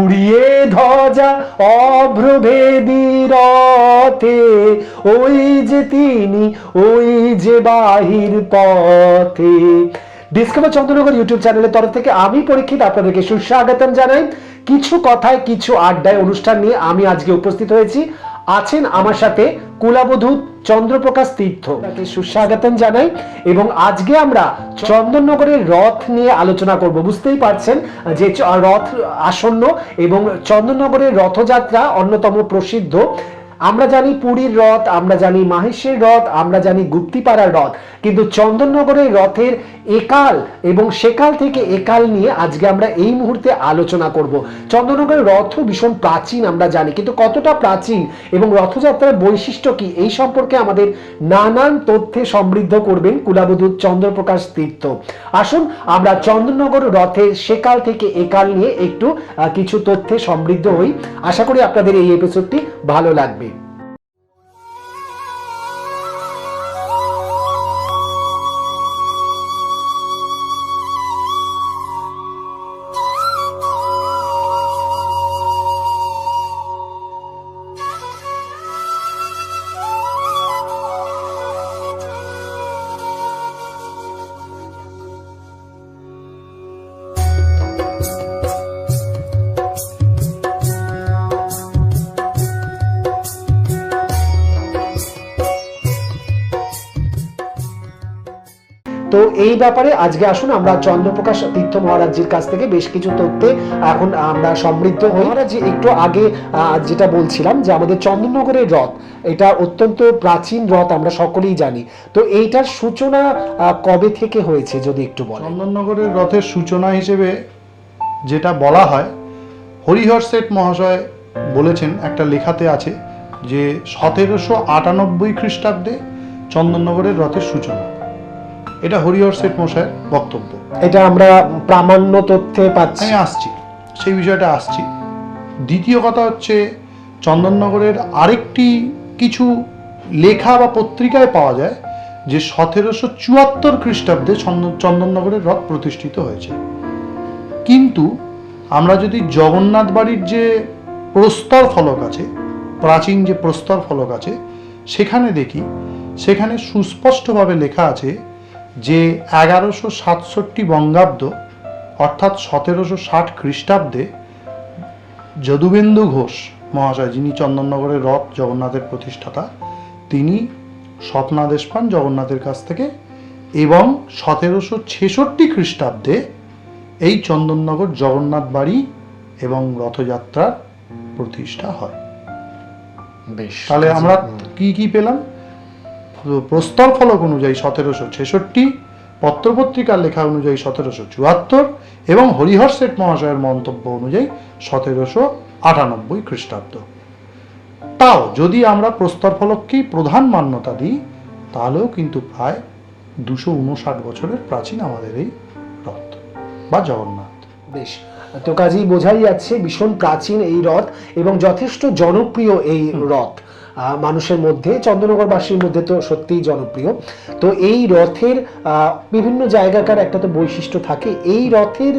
উড়িয়ে ধ্বজা অভ্রভেদী রথে ওই যে তিনি, ওই যে বাহির পথে। ডিসকভার চন্দ্রনগর ইউটিউব চ্যানেলের তরফ থেকে আমি পরীক্ষিত আপনাদেরকে সুস্বাগতম জানাই। কিছু কথায়, কিছু আড্ডায় অনুষ্ঠান নিয়ে আমি আজকে উপস্থিত হয়েছি। আছেন আমার সাথে কুলাবধূ চন্দ্রপ্রকাশ তীর্থ। তাকে সুস্বাগতম জানাই এবং আজকে আমরা চন্দননগরের রথ নিয়ে আলোচনা করব। বুঝতেই পারছেন যে রথ আসন্ন এবং চন্দননগরের রথযাত্রা অন্যতম প্রসিদ্ধ। আমরা জানি পুরীর রথ, আমরা জানি মাহেশের রথ, আমরা জানি গুপ্তিপাড়ার রথ। কিন্তু চন্দননগরের রথের একাল এবং সেকাল থেকে একাল নিয়ে আজকে আমরা এই মুহূর্তে আলোচনা করব। চন্দননগরের রথ ভীষণ প্রাচীন আমরা জানি, কিন্তু কতটা প্রাচীন এবং রথযাত্রার বৈশিষ্ট্য কি এই সম্পর্কে আমাদের নানান তথ্যে সমৃদ্ধ করবেন কুলাবধূ চন্দ্রপ্রকাশ তীর্থ। আসুন আমরা চন্দননগর রথের সেকাল থেকে একাল নিয়ে একটু কিছু তথ্যে সমৃদ্ধ হই। আশা করি আপনাদের এই এপিসোডটি ভালো লাগবে। এই ব্যাপারে আজকে আসুন, আমরা চন্দ্রপ্রকাশ তীর্থ মহারাজজির কাছ থেকে বেশ কিছু তথ্যে এখন আমরা সমৃদ্ধ হই। মহারাজ একটু আগে যেটা বলছিলাম যে আমাদের চন্দননগরের রথ, এটা অত্যন্ত প্রাচীন রথ, আমরা সকলেই জানি। তো এইটার সূচনা কবে থেকে হয়েছে, যদি একটু বলেন? চন্দননগরের রথের সূচনা হিসেবে যেটা বলা হয়, হরিহর শেঠ মহাশয় বলেছেন একটা লেখাতে আছে যে, সতেরোশো আটানব্বই খ্রিস্টাব্দে চন্দননগরের রথের সূচনা। এটা হরিহর শেঠ মশাইয়ের বক্তব্য। এটা আমরা প্রামাণ্য তথ্যে পাচ্ছি। আমি আসছি সেই বিষয়টা আসছি। দ্বিতীয় কথা হচ্ছে চন্দননগরের আরেকটি কিছু লেখা বা পত্রিকায় পাওয়া যায় যে সতেরোশো চুয়াত্তর খ্রিস্টাব্দে চন্দননগরের রথ প্রতিষ্ঠিত হয়েছে। কিন্তু আমরা যদি জগন্নাথ বাড়ির যে প্রস্তর ফলক আছে প্রাচীন যে প্রস্তর ফলক আছে সেখানে দেখি সেখানে সুস্পষ্টভাবে লেখা আছে যে এগারোশো সাতষট্টি বঙ্গাব্দ অর্থাৎ সতেরোশো ষাট খ্রিস্টাব্দে যদুবেন্দু ঘোষ মহাশয় যিনি চন্দননগরের রথ জগন্নাথের প্রতিষ্ঠাতা তিনি স্বপ্নাদেশ পান জগন্নাথের কাছ থেকে এবং সতেরোশো ছেষট্টি খ্রিস্টাব্দে এই চন্দননগর জগন্নাথ বাড়ি এবং রথযাত্রার প্রতিষ্ঠা হয়। বেশ তাহলে আমরা কি কি পেলাম? প্রস্তর ফলক অনুযায়ী সতেরোশো ছেষট্টি পত্রপত্রিকার লেখা অনুযায়ী সতেরোশো চুয়াত্তর এবং হরিহর শেঠ মহাশয়ের মন্তব্য অনুযায়ী সতেরোশো আটানব্বই খ্রিস্টাব্দ। তাও যদি আমরা প্রস্তর ফলককেই প্রধান মান্যতা দিই তাহলেও কিন্তু প্রায় দুশো উনষাট বছরের প্রাচীন আমাদের এই রথ বা জগন্নাথ। বেশ তো কাজেই বোঝাই যাচ্ছে ভীষণ প্রাচীন এই রথ এবং যথেষ্ট জনপ্রিয় এই রথ। মানুষের মধ্যে চন্দ্রনগরবাসীর মধ্যে তো সত্যিই জনপ্রিয়। তো এই রথের বিভিন্ন জায়গাকার একটা তো বৈশিষ্ট্য থাকে। এই রথের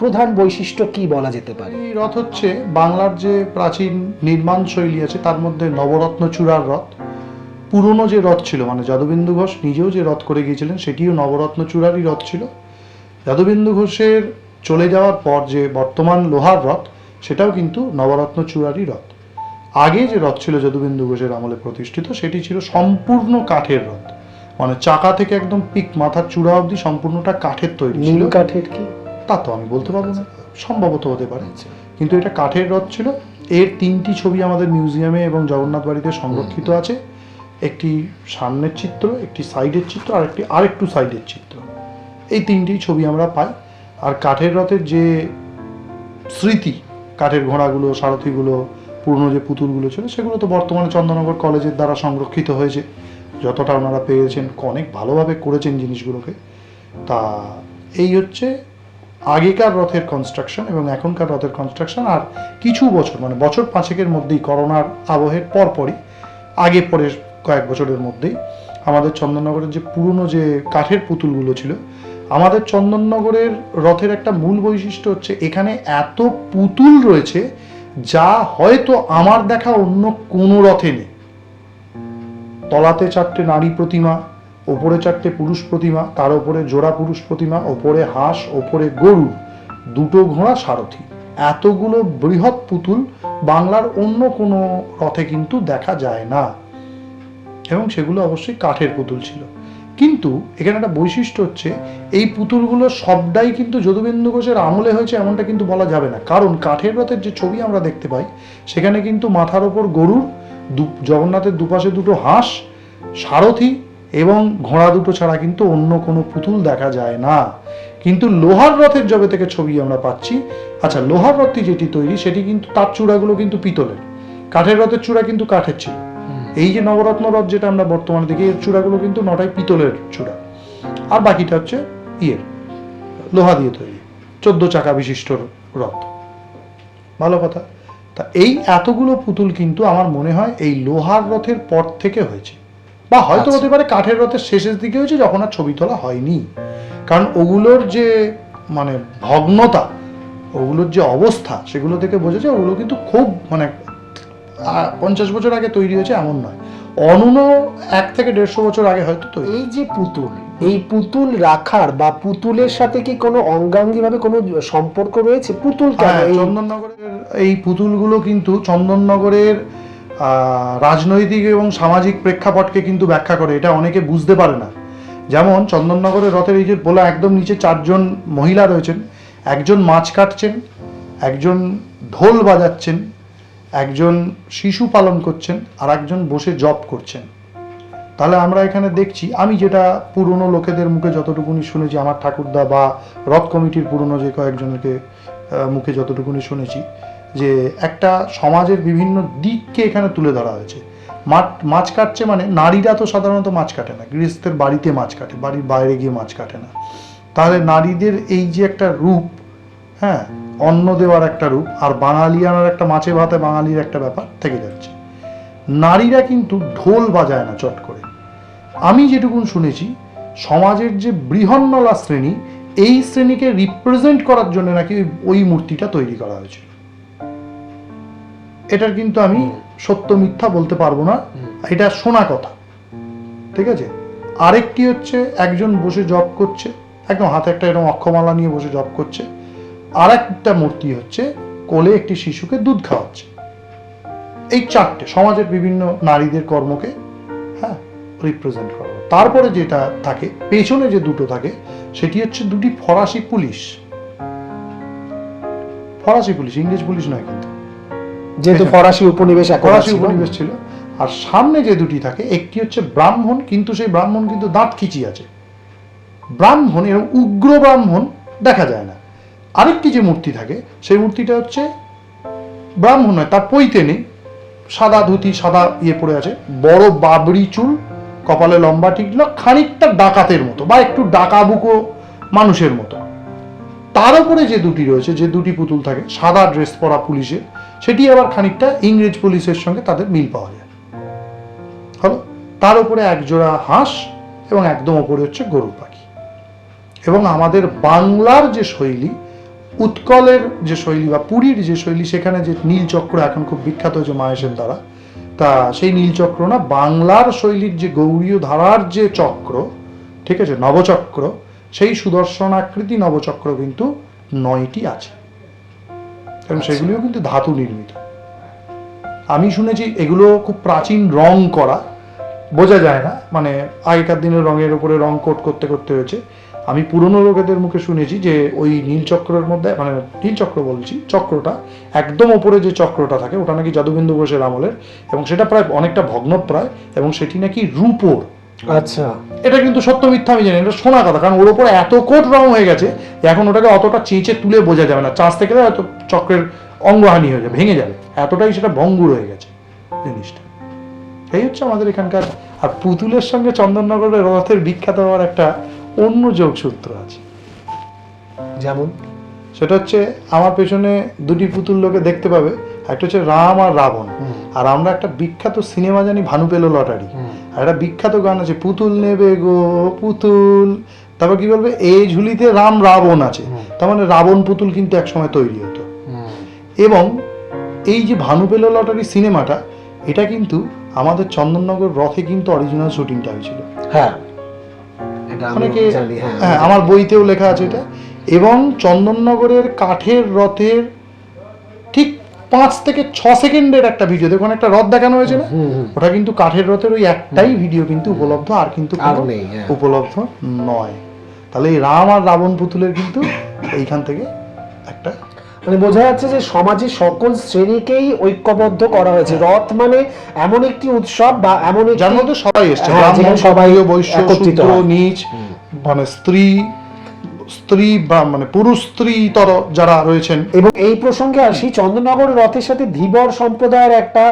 প্রধান বৈশিষ্ট্য কি বলা যেতে পারে? এই রথ হচ্ছে বাংলার যে প্রাচীন নির্মাণ শৈলী আছে, তার মধ্যে নবরত্ন চূড়ার রথ। পুরনো যে রথ ছিল মানে যদুবিন্দু ঘোষ নিজেও যে রথ করে গিয়েছিলেন, সেটিও নবরত্ন চূড়ারই রথ ছিল। যদুবিন্দু ঘোষের চলে যাওয়ার পর যে বর্তমান লোহার রথ, সেটাও কিন্তু নবরত্ন চূড়ারই রথ। আগে যে রথ ছিল যদুবিন্দু ঘোষের আমলে প্রতিষ্ঠিত সেটি ছিল সম্পূর্ণ কাঠের রথ। মানে চাকা থেকে একদম পিক মাথার চূড়া অবধি সম্পূর্ণটা কাঠের তৈরি ছিল। নীল কাঠের কি? তা তো আমি বলতে পারব না। সম্ভবত হতে পারে। কিন্তু এটা কাঠের রথ ছিল। এর তিনটি ছবি আমাদের মিউজিয়ামে এবং জগন্নাথ বাড়িতে সংরক্ষিত আছে। একটি সামনের চিত্র একটি সাইডের চিত্র আর একটি আরেকটু সাইডের চিত্র। এই তিনটি ছবি আমরা পাই। আর কাঠের রথের যে স্মৃতি কাঠের ঘোড়াগুলো সারথিগুলো পুরনো যে পুতুলগুলো ছিল, সেগুলো তো বর্তমানে চন্দ্রনগর কলেজের দ্বারা সংরক্ষিত হয়েছে। যতটা ওনারা পেয়েছেন, অনেক ভালোভাবে করেছেন জিনিসগুলোকে। তা এই হচ্ছে আগেকার রথের কনস্ট্রাকশন এবং এখনকার রথের কনস্ট্রাকশন আর কিছু বছর মানে বছর পাঁচেকের মধ্যেই করোনার আবহের পরপরই, আগে পরের কয়েক বছরের মধ্যেই, আমাদের চন্দননগরের যে পুরনো যে কাঠের পুতুলগুলো ছিল, আমাদের চন্দননগরের রথের একটা মূল বৈশিষ্ট্য হচ্ছে এখানে এত পুতুল রয়েছে যা হয়তো আমার দেখা অন্য কোনো রথে নেই। তলাতে চারটে নারী প্রতিমা, ওপরে চারটে পুরুষ প্রতিমা, তার ওপরে জোড়া পুরুষ প্রতিমা, ওপরে হাঁস, ওপরে গরু, দুটো ঘোড়া সারথি। এতগুলো বৃহৎ পুতুল বাংলার অন্য কোনো রথে কিন্তু দেখা যায় না। এবং সেগুলো অবশ্যই কাঠের পুতুল ছিল। কিন্তু এখানে একটা বৈশিষ্ট্য হচ্ছে, এই পুতুলগুলো সবটাই কিন্তু যদুবিন্দু ঘোষের আমলে হয়েছে এমনটা কিন্তু বলা যাবে না। কারণ কাঠের রথের যে ছবি আমরা দেখতে পাই, সেখানে কিন্তু মাথার ওপর গরুর জগন্নাথের দুপাশে দুটো হাঁস, সারথি এবং ঘোড়া দুটো ছাড়া কিন্তু অন্য কোনো পুতুল দেখা যায় না। কিন্তু লোহার রথের জবে থেকে ছবি আমরা পাচ্ছি। আচ্ছা লোহার রথটি যেটি তৈরি, সেটি কিন্তু তার চূড়াগুলো কিন্তু পিতলের। কাঠের রথের চূড়া কিন্তু কাঠের ছিল। এই যে নবরত্ন রথ যেটা আমরা বর্তমানে দেখি এর চূড়াগুলো কিন্তু নটাই পিতলের চূড়া। আর বাকিটা হচ্ছে ইয়ের লোহা দিয়ে তৈরি চোদ্দ চাকা বিশিষ্ট রথ। ভালো কথা। তা এই এতগুলো পুতুল কিন্তু আমার মনে হয় এই লোহার রথের পর থেকে হয়েছে। বা হয়তো আচ্ছা। হতে পারে কাঠের রথের শেষের দিকে হয়েছে যখন আর ছবি তোলা হয়নি। কারণ ওগুলোর যে মানে ভগ্নতা ওগুলোর যে অবস্থা সেগুলো থেকে বোঝা যায় ওগুলো কিন্তু খুব মানে পঞ্চাশ বছর আগে তৈরি হয়েছে এমন নয়। অনূন এক থেকে দেড়শো বছর আগে হয়তো তৈরি। এই যে পুতুল এই পুতুল রাখার বা পুতুলের সাথে কি কোনো অঙ্গাঙ্গি ভাবে কোনো সম্পর্ক রয়েছে? পুতুল হ্যাঁ, এই- চন্দননগরের এই পুতুলগুলো কিন্তু চন্দননগরের আহ, রাজনৈতিক এবং সামাজিক প্রেক্ষাপটকে কিন্তু ব্যাখ্যা করে। এটা অনেকে বুঝতে পারে না। যেমন চন্দননগরের রথের এই যে বলা একদম নিচে চারজন মহিলা রয়েছেন। একজন মাছ কাটছেন একজন ঢোল বাজাচ্ছেন একজন শিশু পালন করছেন আর একজন বসে জব করছেন। তাহলে আমরা এখানে দেখছি, আমি যেটা পুরনো লোকেদের মুখে যতটুকুনি শুনেছি, আমার ঠাকুরদা বা রথ কমিটির পুরনো যে কয়েকজনকে মুখে যতটুকুনি শুনেছি, যে একটা সমাজের বিভিন্ন দিককে এখানে তুলে ধরা হয়েছে। মাঠ, মাছ কাটছে মানে নারীরা তো সাধারণত মাছ কাটে না, গৃহস্থের বাড়িতে মাছ কাটে, বাড়ির বাইরে গিয়ে মাছ কাটে না। তাহলে নারীদের এই যে একটা রূপ হ্যাঁ অন্ন দেওয়ার একটা রূপ আর বাঙালিয়ানার একটা মাছে ভাতে বাঙালির একটা ব্যাপার থেকে যাচ্ছে। নারীরা কিন্তু ঢোল বাজায় না চট করে। আমি যেটুকুন শুনেছি সমাজের যে বৃহন্নলা শ্রেণি এই শ্রেণীকে রিপ্রেজেন্ট করার জন্য নাকি ওই- মূর্তিটা তৈরি করা হয়েছিল। এটার কিন্তু আমি সত্য মিথ্যা বলতে পারব না। এটা শোনা কথা। ঠিক আছে? আরেকটি হচ্ছে একজন বসে জব করছে একদম হাতে একটা এরকম অক্ষমালা নিয়ে বসে জব করছে। আর একটা মূর্তি হচ্ছে কোলে একটি শিশুকে দুধ খাওয়াচ্ছে। এই চারটে সমাজের বিভিন্ন নারীদের কর্মকে হ্যাঁ রিপ্রেজেন্ট করা তারপরে যেটা থাকে পেছনে যে দুটো থাকে সেটি হচ্ছে দুটি ফরাসি পুলিশ। ফরাসি পুলিশ ইংরেজ পুলিশ নয় কিন্তু। যেহেতু ফরাসি উপনিবেশ ফরাসি উপনিবেশ ছিল। আর সামনে যে দুটি থাকে একটি হচ্ছে ব্রাহ্মণ কিন্তু সেই ব্রাহ্মণ কিন্তু দাঁত খিচি আছে। ব্রাহ্মণ এরকম উগ্র ব্রাহ্মণ দেখা যায় না। আরেকটি যে মূর্তি থাকে, সেই মূর্তিটা হচ্ছে ব্রাহ্মণ নয়, তার পৈতে নেই। সাদা ধুতি, সাদা ইয়ে পড়ে আছে। বড় বাবরি চুল, কপালে লম্বা টিকলো, খানিকটা ডাকাতের মতো, বা একটু ডাকাবুকো মানুষের মতো। তার উপরে যে দুটি রয়েছে, যে দুটি পুতুল থাকে, সাদা ড্রেস পরা পুলিশের, সেটি আবার খানিকটা ইংরেজ পুলিশের সঙ্গে তাদের মিল পাওয়া যায়। হলো, তার উপরে একজোড়া হাঁস এবং একদম ওপরে হচ্ছে গরু পাখি। এবং আমাদের বাংলার যে শৈলী উৎকলের যে শৈলী বা পুরীর যে শৈলী সেখানে যে নীলচক্র এখন খুব বিখ্যাত হয়েছে মাহেশের দ্বারা তা সেই নীলচক্র না বাংলার শৈলীর যে গৌরীয় ধারার যে চক্র ঠিক আছে নবচক্র সেই সুদর্শনাকৃতি নবচক্র কিন্তু নয়টি আছে। এবং আচ্ছা। সেগুলিও কিন্তু ধাতু নির্মিত। আমি শুনেছি এগুলো খুব প্রাচীন রং করা বোঝা যায় না মানে আগেকার দিনের রঙের উপরে রং কোট করতে করতে হয়েছে। আমি পুরনো লোকেদের মুখে শুনেছি যে ওই নীলচক্রের মধ্যে মানে নীলচক্র বলছি চক্রটা একদম ওপরে যে চক্রটা থাকে ওটা নাকি যাদুবিন্দু ঘোষের আমলের এবং সেটা প্রায় অনেকটা ভগ্নপ্রায় এবং সেটি নাকি রূপোর। আচ্ছা। এটা কিন্তু সত্য মিথ্যা আমি জানি এটা শোনা কথা কারণ ওর উপরে এত কোট রং হয়ে গেছে এখন ওটাকে অতটা চেঁচে তুলে বোঝা যাবে না চাষ থেকে হয়তো চক্রের অঙ্গহানি হয়ে যাবে ভেঙে যাবে এতটাই সেটা ভঙ্গুর হয়ে গেছে জিনিসটা। এই হচ্ছে আমাদের এখানকার আর পুতুলের সঙ্গে চন্দননগরের রথের বিখ্যাত হওয়ার একটা অন্য যোগসূত্র আছে। যেমন? সেটা হচ্ছে আমার পেছনে দুটি পুতুল লোকে দেখতে পাবে একটা হচ্ছে রাম আর রাবণ। আর আমরা একটা বিখ্যাত সিনেমা জানি ভানু পেল লটারি। আর একটা বিখ্যাত গান আছে পুতুল নেবে গো পুতুল। তারপর কি বলবে? এই ঝুলিতে রাম রাবণ আছে। তার মানে রাবণ পুতুল কিন্তু একসময় তৈরি হতো। এবং এই যে ভানুপেলো লটারি সিনেমাটা এটা কিন্তু আমাদের চন্দননগর রথে কিন্তু অরিজিনাল শুটিংটা হয়েছিল হ্যাঁ। অনেকে হ্যাঁ। হ্যাঁ আমার বইতেও লেখা আছে এটা। এবং চন্দননগরের কাঠের রথের ঠিক পাঁচ থেকে ছ সেকেন্ডের একটা ভিডিও দেখুন একটা রথ দেখানো হয়েছে না। ওটা কিন্তু কাঠের রথের ওই একটাই ভিডিও কিন্তু উপলব্ধ আর কিন্তু হ্যাঁ। উপলব্ধ নয়। তাহলে এই রাম আর রাবণ পুতুলের কিন্তু এইখান থেকে একটা মানে বোঝা যাচ্ছে যে সমাজের সকল শ্রেণীকেই ঐক্যবদ্ধ করা হয়েছে। রথ মানে এমন একটি উৎসব বা এমন যার মধ্যে সবাই এসছে। হ্যাঁ, সবাই বৈশ্য। নিচ মানে স্ত্রী স্ত্রী বা মানে পুরুষ স্ত্রী তর যারা রয়েছেন। এবং এই প্রসঙ্গে আসি চন্দননগর রথের সাথে ধীবর সম্প্রদায়ের একটা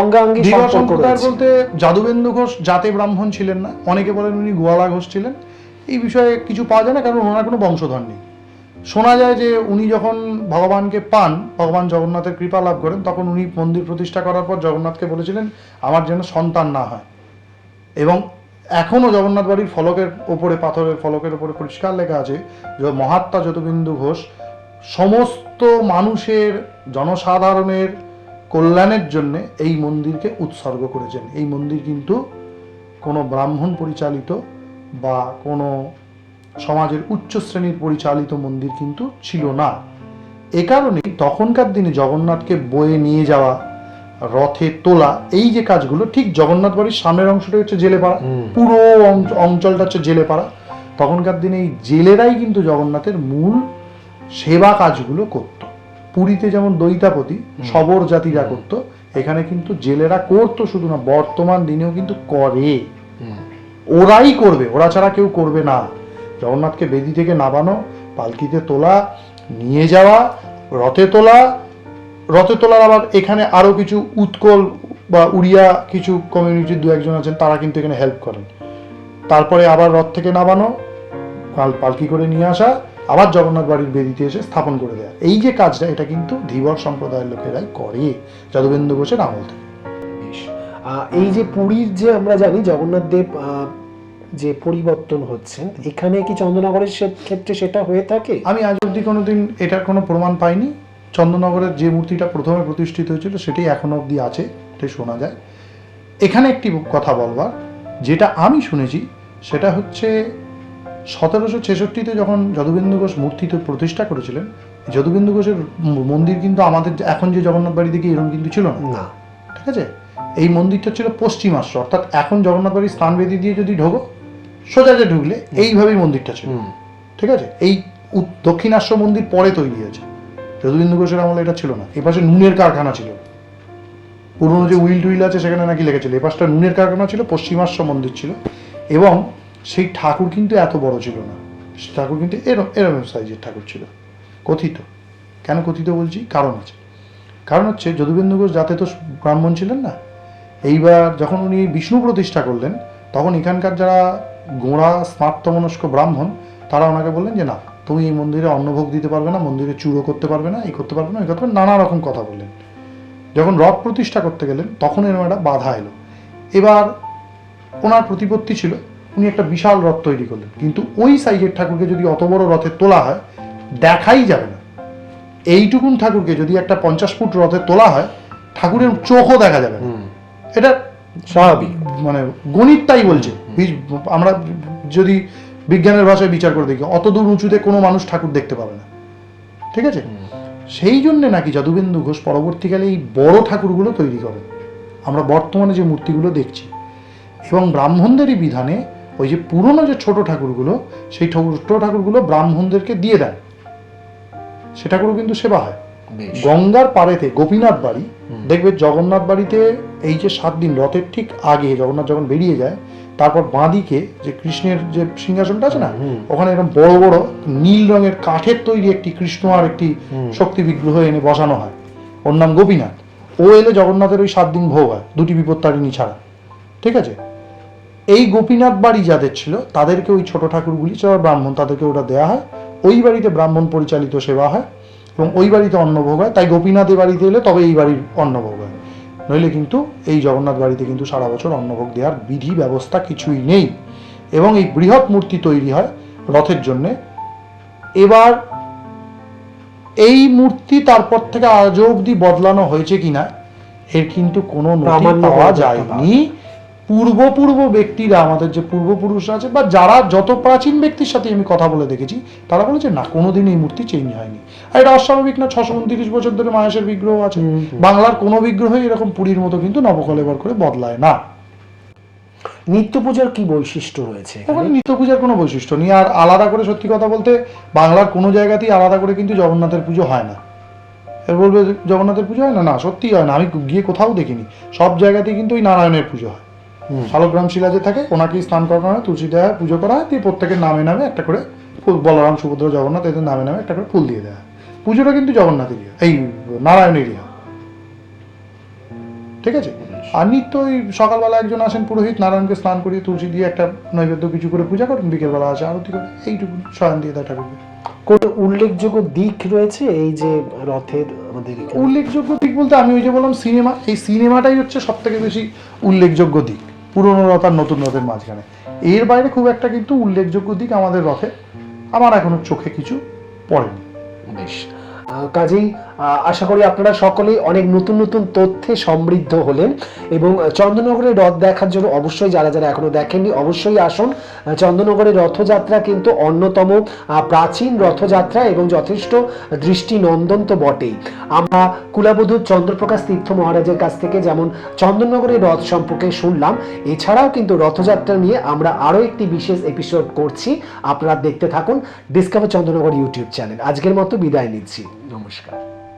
অঙ্গাঙ্গি সম্পর্ক সম্প্রদায় বলতে যাদুবেন্দু ঘোষ জাতে ব্রাহ্মণ ছিলেন না। অনেকে বলেন উনি গোয়ালা ঘোষ ছিলেন। এই বিষয়ে কিছু পাওয়া যায় না কারণ ওনার কোনো বংশধর নেই। শোনা যায় যে উনি যখন ভগবানকে পান, ভগবান জগন্নাথের কৃপা লাভ করেন, তখন উনি মন্দির প্রতিষ্ঠা করার পর জগন্নাথকে বলেছিলেন, আমার যেন সন্তান না হয়। এবং এখনও জগন্নাথ বাড়ির ফলকের ওপরে, পাথরের ফলকের ওপরে পরিষ্কার লেখা আছে, যে মহাত্মা যতবিন্দু ঘোষ, সমস্ত মানুষের জনসাধারণের কল্যাণের জন্য এই মন্দিরকে উৎসর্গ করেছেন। এই মন্দির কিন্তু কোনো ব্রাহ্মণ পরিচালিত বা কোনো সমাজের উচ্চ শ্রেণির পরিচালিত মন্দির কিন্তু ছিল না। এ কারণেই তখনকার দিনে জগন্নাথকে বয়ে নিয়ে যাওয়া রথে তোলা এই যে কাজগুলো ঠিক জগন্নাথ বাড়ির সামনের অংশটা হচ্ছে জেলেপাড়া। পুরো অঞ্চলটা হচ্ছে জেলেপাড়া। তখনকার দিনে এই জেলেরাই কিন্তু জগন্নাথের মূল সেবা কাজগুলো করত। পুরীতে যেমন দৈতাপতি সবর জাতিরা করত এখানে কিন্তু জেলেরা করতো শুধু না বর্তমান দিনেও কিন্তু করে। ওরাই করবে ওরা ছাড়া কেউ করবে না। জগন্নাথকে বেদি থেকে নামানো, পালকিতে তোলা, নিয়ে যাওয়া, রথে তোলা, রথে তোলার আবার এখানে আরও কিছু উৎকল বা উড়িয়া কিছু কমিউনিটির দু একজন আছেন, তারা কিন্তু এখানে হেল্প করেন। তারপরে আবার রথ থেকে নামানো, পাল পালকি করে নিয়ে আসা, আবার জগন্নাথ বাড়ির বেদিতে এসে স্থাপন করে দেয়া। এই যে কাজটা, এটা কিন্তু ধীবর সম্প্রদায়ের লোকেরাই করে, যাদবেন্দু ঘোষের আমল থেকে। এই যে পুরীর যে আমরা জানি, জগন্নাথ দেব যে পরিবর্তন হচ্ছেন এখানে কি চন্দ্রনগরের ক্ষেত্রে সেটা হয়ে থাকে? আমি আজ অবধি কোনোদিন এটার কোনো প্রমাণ পাইনি। চন্দননগরের যে মূর্তিটা প্রথমে প্রতিষ্ঠিত হয়েছিল সেটাই এখনও অবধি আছে এটাই শোনা যায়। এখানে একটি কথা বলবার যেটা আমি শুনেছি সেটা হচ্ছে সতেরোশো ছেষট্টিতে যখন যদুবিন্দু ঘোষ মূর্তি তো প্রতিষ্ঠা করেছিলেন যদুবিন্দু ঘোষের মন্দির কিন্তু আমাদের এখন যে জগন্নাথ বাড়ি দিকে এরকম কিন্তু ছিল না। না। ঠিক আছে? এই মন্দিরটা ছিল পশ্চিমাশ্র অর্থাৎ এখন জগন্নাথ বাড়ির স্থানবেদি দিয়ে যদি ঢোকো সোজা যে ঢুকলে এইভাবেই মন্দিরটা ছিল। ঠিক আছে? এই দক্ষিণাশ্ব মন্দির পরে তৈরি হয়েছে। যদুবিন্দু ঘোষের আমলে এটা ছিল না। এপাশে নুনের কারখানা ছিল। পুরনো যে উইল টুইল আছে সেখানে নাকি লেগেছিল। এপাশটা নুনের কারখানা ছিল পশ্চিমাশ্ব মন্দির ছিল। এবং সেই ঠাকুর কিন্তু এত বড় ছিল না। ঠাকুর কিন্তু এরম এরম সাইজের ঠাকুর ছিল। কথিত। কেন কথিত বলছি? কারণ আছে। কারণ হচ্ছে যদুবিন্দু ঘোষ যাতে তো ব্রাহ্মণ ছিলেন না এইবার যখন উনি বিষ্ণু প্রতিষ্ঠা করলেন তখন এখানকার যারা গোঁড়া স্মার্তমনস্ক ব্রাহ্মণ তারা ওনাকে বললেন যে না তুমি এই মন্দিরে অন্নভোগ দিতে পারবে না মন্দিরে চূড়ো করতে পারবে না এই করতে পারবে না এই করতে পারবে নানা রকম কথা বললেন। যখন রথ প্রতিষ্ঠা করতে গেলেন তখন এরকম একটা বাধা এলো। এবার ওনার প্রতিপত্তি ছিল উনি একটা বিশাল রথ তৈরি করলেন। কিন্তু ওই সাইজের ঠাকুরকে যদি অত বড় রথে তোলা হয় দেখাই যাবে না। এইটুকুন ঠাকুরকে যদি একটা পঞ্চাশ ফুট রথে তোলা হয় ঠাকুরের চোখও দেখা যাবে না। এটা স্বাভাবিক। মানে গণিত তাই বলছে। আমরা যদি বিজ্ঞানের ভাষায় বিচার করে দেখি অত দূর উঁচুতে কোনো মানুষ ঠাকুর দেখতে পাবে না। ঠিক আছে? সেই জন্যে নাকি যদুবিন্দু ঘোষ পরবর্তীকালে এই বড় ঠাকুরগুলো তৈরি করেন। আমরা বর্তমানে যে মূর্তিগুলো দেখছি এবং ব্রাহ্মণদেরই বিধানে ওই যে পুরনো যে ছোট ঠাকুরগুলো সেই ছোট ঠাকুরগুলো ব্রাহ্মণদেরকে দিয়ে দেন। সে ঠাকুরও কিন্তু সেবা হয়। গঙ্গার পাড়েতে গোপীনাথ বাড়ি দেখবে জগন্নাথ বাড়িতে এই যে সাত দিন রথের ঠিক আগে জগন্নাথ যখন বেরিয়ে যায় তারপর বাঁদিকে যে কৃষ্ণের যে সিংহাসনটা আছে না ওখানে এরকম বড় বড় নীল রঙের কাঠের তৈরি একটি কৃষ্ণ আর একটি শক্তি বিগ্রহ এনে বসানো হয়। ওর নাম গোপীনাথ। ও এলে জগন্নাথের ওই সাত দিন ভোগ হয় দুটি বিপত্তারিণী ছাড়া। ঠিক আছে? এই গোপীনাথ বাড়ি যাদের ছিল তাদেরকে ওই ছোট ঠাকুরগুলি যারা ব্রাহ্মণ তাদেরকে ওটা দেওয়া হয়। ওই বাড়িতে ব্রাহ্মণ পরিচালিত সেবা হয় এবং ওই বাড়িতে অন্নভোগ হয়। তাই গোপীনাথের বাড়িতে এলে তবে এই বাড়ির অন্নভোগ হয়। নইলে কিন্তু এই জগন্নাথ বাড়িতে কিন্তু সারা বছর অন্নভোগ দেওয়ার বিধি ব্যবস্থা কিছুই নেই। এবং এই বৃহৎ মূর্তি তৈরি হয় রথের জন্যে। এবার এই মূর্তি তারপর থেকে আজও অবধি বদলানো হয়েছে কিনা এর কিন্তু কোনো নথি পাওয়া যায়নি। পূর্বপূর্ব ব্যক্তিরা আমাদের যে পূর্বপুরুষ আছে বা যারা যত প্রাচীন ব্যক্তির সাথে আমি কথা বলে দেখেছি তারা বলেছে না কোনোদিন এই মূর্তি চেঞ্জ হয়নি। আর এটা অস্বাভাবিক না ছশো উনত্রিশ বছর ধরে মানুষের বিগ্রহ আছে। বাংলার কোনো বিগ্রহই এরকম পুরীর মতো কিন্তু নবকলেবর করে বদলায় না। নিত্য পূজার কি বৈশিষ্ট্য রয়েছে? নিত্য পূজার কোনো বৈশিষ্ট্য নেই। আর আলাদা করে সত্যি কথা বলতে বাংলার কোনো জায়গাতেই আলাদা করে কিন্তু জগন্নাথের পুজো হয় না। এর বলবে জগন্নাথের পুজো হয় না? না সত্যিই হয় না। আমি গিয়ে কোথাও দেখিনি। সব জায়গাতেই কিন্তু ওই নারায়ণের পুজো হয়। শালগ্রাম শিলা যে থাকে ওনাকেই স্নান করানো হয় তুলসী দেওয়া পুজো করা হয় দিয়ে প্রত্যেকের নামে নামে একটা করে ফুল বলরাম সুভদ্র জগন্নাথ এদের নামে নামে একটা করে ফুল দিয়ে দেওয়া হয়। পুজোটা কিন্তু জগন্নাথেরই এই নারায়ণেরই হয়। ঠিক আছে? আর নিত্য ওই সকালবেলা একজন আসেন পুরোহিত নারায়ণকে স্নান করিয়ে তুলসী দিয়ে একটা নৈবেদ্য কিছু করে পূজা করেন বিকেলবেলা আসে আরতি করে এইটুকু শয়ন দিয়ে দেয় ঠাকুরকে। কোনো উল্লেখযোগ্য দিক রয়েছে এই যে রথের আমাদের উল্লেখযোগ্য দিক বলতে আমি ওই যে বললাম সিনেমা এই সিনেমাটাই হচ্ছে সব থেকে বেশি উল্লেখযোগ্য দিক। পুরনো রথ আর নতুন রথের মাঝখানে। এর বাইরে খুব একটা কিন্তু উল্লেখযোগ্য দিক আমাদের রথে, আমার এখনও চোখে কিছু পড়েনি। বেশ। কাজেই আশা করি আপনারা সকলেই অনেক নতুন নতুন তথ্যে সমৃদ্ধ হলেন এবং আহ, চন্দননগরের রথ দেখার জন্য অবশ্যই যারা যারা এখনও দেখেননি অবশ্যই আসুন। আহ, চন্দননগরের রথযাত্রা কিন্তু অন্যতম প্রাচীন রথযাত্রা এবং যথেষ্ট দৃষ্টি নন্দন তো বটেই। আমরা কুলাবধূ চন্দ্রপ্রকাশ তীর্থ মহারাজের কাছ থেকে যেমন চন্দননগরের রথ সম্পর্কে শুনলাম এছাড়াও কিন্তু রথযাত্রা নিয়ে আমরা আরও একটি বিশেষ এপিসোড করছি। আপনারা দেখতে থাকুন ডিসকভার চন্দ্রনগর ইউটিউব চ্যানেল। আজকের মতো বিদায় নিচ্ছি। নমস্কার।